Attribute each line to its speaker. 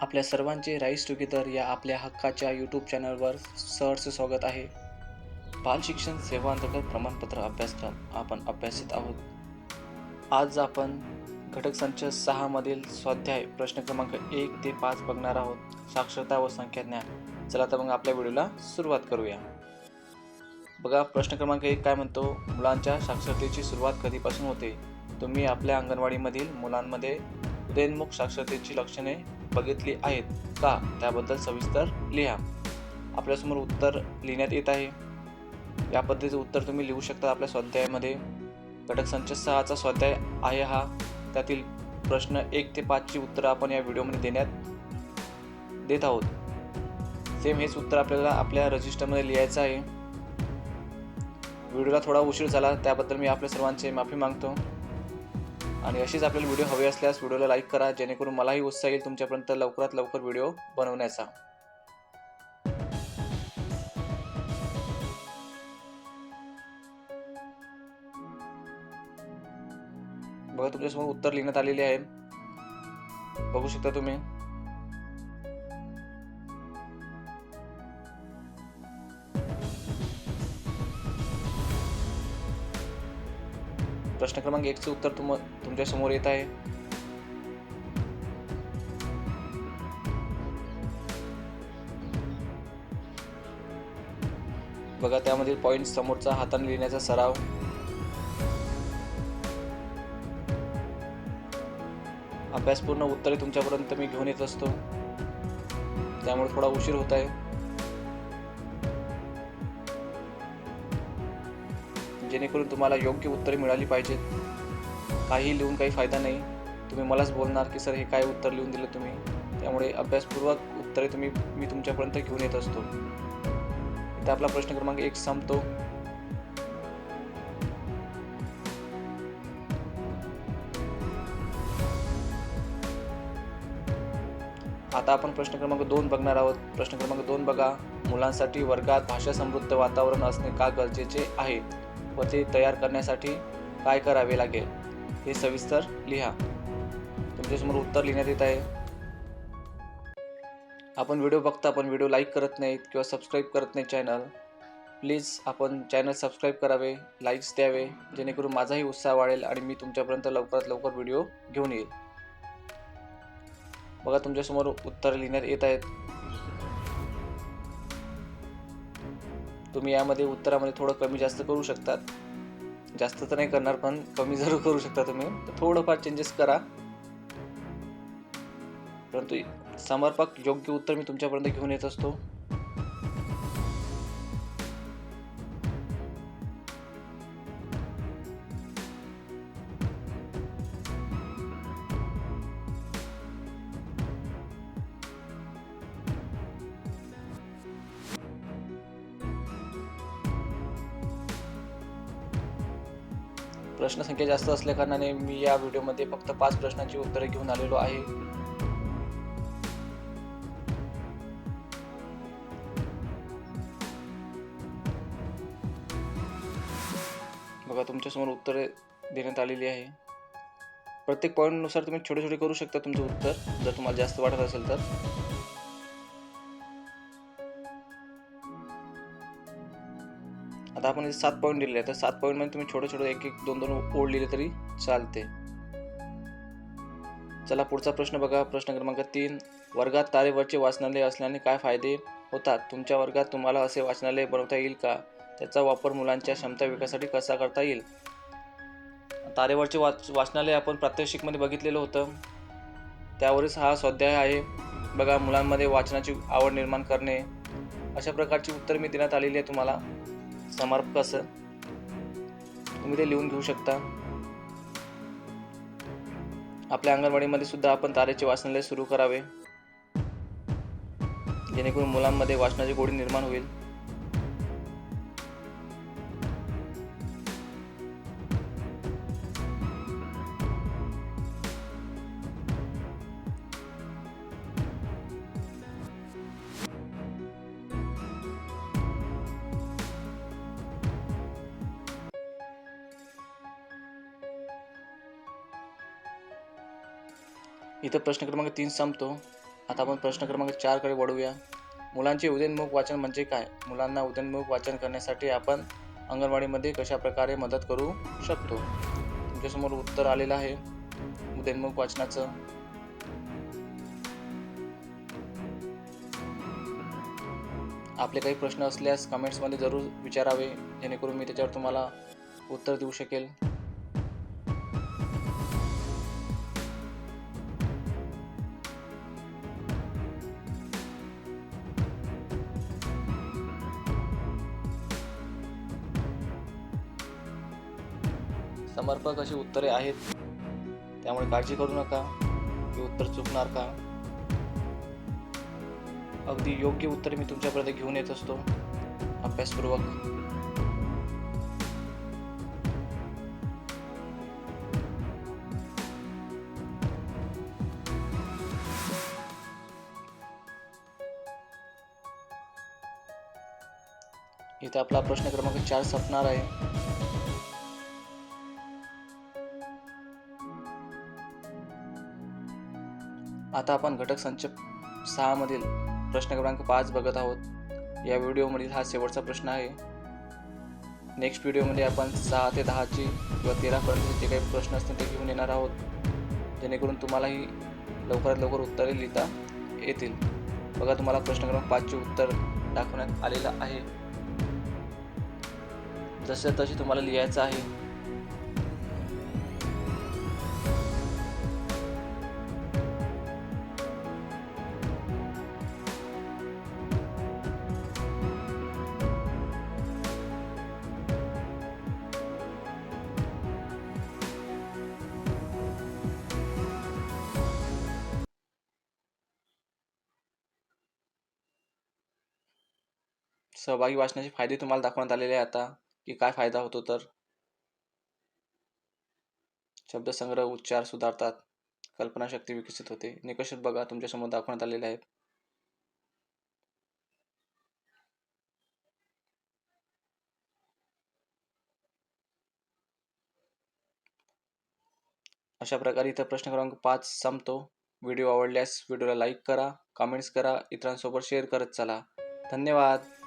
Speaker 1: आपल्या सर्वांचे rice together या आपल्या हक्काच्या यूट्यूब चॅनलवर सहर्ष स्वागत आहे. बाल शिक्षण सेवा अंतर्गत प्रमाणपत्र अभ्यासक्रम आपण अभ्यासित आहोत. आज आपण घटक संच सहामधील स्वाध्याय प्रश्न क्रमांक एक ते पाच बघणार आहोत. साक्षरता व संख्याज्ञान चला तर मग आपल्या व्हिडिओला सुरुवात करूया. बघा प्रश्न क्रमांक एक काय म्हणतो? मुलांच्या साक्षरतेची सुरुवात कधीपासून होते? तुम्ही आपल्या अंगणवाडीमधील मुलांमध्ये उदयोन्मुख साक्षरतेची लक्षणे बघितली आहेत का? त्याबद्दल सविस्तर लिहा. आपल्यासमोर उत्तर लिहिण्यात येत आहे. या पद्धतीचं उत्तर तुम्ही लिहू शकता आपल्या स्वाध्यायामध्ये. घटक संच सहाचा स्वाध्याय आहे हा. त्यातील प्रश्न एक ते पाचची उत्तरं आपण या व्हिडिओमध्ये देण्यात देत आहोत. सेम हेच उत्तर आपल्याला आपल्या रजिस्टरमध्ये लिहायचं आहे. व्हिडिओला थोडा उशीर झाला त्याबद्दल मी आपल्या सर्वांचे माफी मागतो. आणि अशीच आपल्याला व्हिडिओ हवे असल्यास व्हिडिओला लाईक करा जेणेकरून मलाही उत्साह येईल तुमच्यापर्यंत लवकरात लवकर व्हिडिओ बनवण्याचा. बघा तुमच्यासमोर उत्तर लिहिण्यात आलेले आहे. बघू शकता तुम्ही. प्रश्न क्रमांक एकचं उत्तर तुम तुमच्यासमोर येत आहे. बघा त्यामधील पॉईंट समोरचा हाताने लिहिण्याचा सराव. अभ्यासपूर्ण उत्तरे तुमच्यापर्यंत मी घेऊन येत असतो. त्यामुळे थोडा उशीर होत आहे. जेणेकरून तुम्हाला योग्य उत्तरे मिळाली पाहिजेत. काही लिहून काही फायदा नाही. तुम्ही मलाच बोलणार की सर हे काय उत्तर लिहून दिलं तुम्ही? त्यामुळे अभ्यासपूर्वक उत्तरे तुम्ही मी तुमच्यापर्यंत घेऊन येत असतो. इथे आपला प्रश्न क्रमांक एक संपतो. आता आपण प्रश्न क्रमांक दोन बघणार आहोत. प्रश्न क्रमांक दोन बघा. मुलांसाठी वर्गात भाषा समृद्ध वातावरण असणे का गरजेचे आहे? व ते तयार करण्यासाठी काय करावे लागेल हे सविस्तर लिहा. तुमच्यासमोर उत्तर लिहिण्यात येत आहे. आपण व्हिडिओ बघता पण व्हिडिओ लाईक करत नाहीत किंवा सबस्क्राईब करत नाही चॅनल प्लीज आपण चॅनल सबस्क्राईब करावे लाईक्स द्यावे जेणेकरून माझाही उत्साह वाढेल आणि मी तुमच्यापर्यंत लवकरात लवकर व्हिडिओ घेऊन येईल. बघा तुमच्यासमोर उत्तर लिहिण्यात येत आहेत. तुम्ही यामध्ये उत्तरामध्ये थोडं कमी जास्त करू शकतात. जास्त तर नाही करणार पण कमी जरूर करू शकता तुम्ही तर थोडंफार चेंजेस करा. परंतु समर्पक योग्य उत्तर मी तुमच्यापर्यंत घेऊन येत असतो. प्रश्नसंख्या जास्त असल्याकारणाने मी या व्हिडिओमध्ये फक्त पाच प्रश्नांची उत्तरे घेऊन आलेलो आहे. बघा तुमच्यासमोर उत्तरे देण्यात आलेली आहे. प्रत्येक पॉईंटनुसार तुम्ही छोटे छोटे करू शकता तुमचं उत्तर. जर तुम्हाला जास्त वाटत असेल तर. आता आपण सात पॉईंट दिले तर सात पॉईंट तुम्ही छोटे छोटे एक एक दोन दोन ओढ लिहिले तरी चालते. चला पुढचा प्रश्न बघा. प्रश्न क्रमांक तीन. वर्गात तारेवरचे वाचनालय असल्याने काय फायदे होतात? तुमच्या वर्गात तुम्हाला असे वाचनालय बनवता येईल का? त्याचा वापर मुलांच्या क्षमता विकासासाठी कसा करता येईल? तारेवरचे वाच वाचनालय आपण प्रात्यक्षिकमध्ये बघितलेलं होतं. त्यावरच हा स्वाध्याय आहे. बघा मुलांमध्ये वाचनाची आवड निर्माण करणे. अशा प्रकारची उत्तर मी देण्यात आलेली आहे तुम्हाला. समर्पक असं. तुम्ही ते लिहून घेऊ शकता. आपल्या अंगणवाडीमध्ये सुद्धा आपण तारेचे वाचनालय सुरू करावे. जेणेकरून मुलांमध्ये वाचनाची गोडी निर्माण होईल. इथं प्रश्न क्रमांक तीन संपतो. आता आपण प्रश्न क्रमांक चारकडे वळूया. मुलांचे उदयनमुख वाचन म्हणजे काय? मुलांना उदयनमुख वाचन करण्यासाठी आपण अंगणवाडीमध्ये कशा प्रकारे मदत करू शकतो? तुमच्यासमोर उत्तर आलेलं आहे. उदयनमुख वाचनाचं. आपले काही प्रश्न असल्यास कमेंट्समध्ये जरूर विचारावे. जेणेकरून मी त्याच्यावर तुम्हाला उत्तर देऊ शकेल. समर्पक अशी उत्तरे आहेत. त्यामुळे काळजी करू नका. की उत्तर चुकणार का? अगदी योग्य उत्तरे मी तुमच्यापर्यंत घेऊन येत असतो. अभ्यासपूर्वक. इथे आपला प्रश्न क्रमांक चार संपणार आहे. आता आपण घटक संच सहामधील प्रश्न क्रमांक पाच बघत आहोत. या व्हिडिओमधील हा शेवटचा प्रश्न आहे. नेक्स्ट व्हिडिओमध्ये आपण सहा ते दहाची किंवा तेरापर्यंत जे काही प्रश्न असतील ते घेऊन येणार आहोत. जेणेकरून तुम्हालाही लवकरात लवकर उत्तरे लिहिता येतील. बघा तुम्हाला प्रश्न क्रमांक पाचचे उत्तर दाखवण्यात आलेलं आहे. जसे तसे तुम्हाला लिहायचं आहे. सहभागी वाचनाचे फायदे तुम्हाला दाखवण्यात आलेले आहे आता की काय फायदा होतो तर? शब्दसंग्रह उच्चार सुधारतात. कल्पनाशक्ती विकसित होते. निकष बघा तुमच्यासमोर दाखवण्यात आलेले आहेत. अशा प्रकारे इथं प्रश्न क्रमांक पाच संपतो. व्हिडिओ आवडल्यास व्हिडिओला लाईक करा कमेंट्स करा इतरांसोबत शेअर करत चला. धन्यवाद!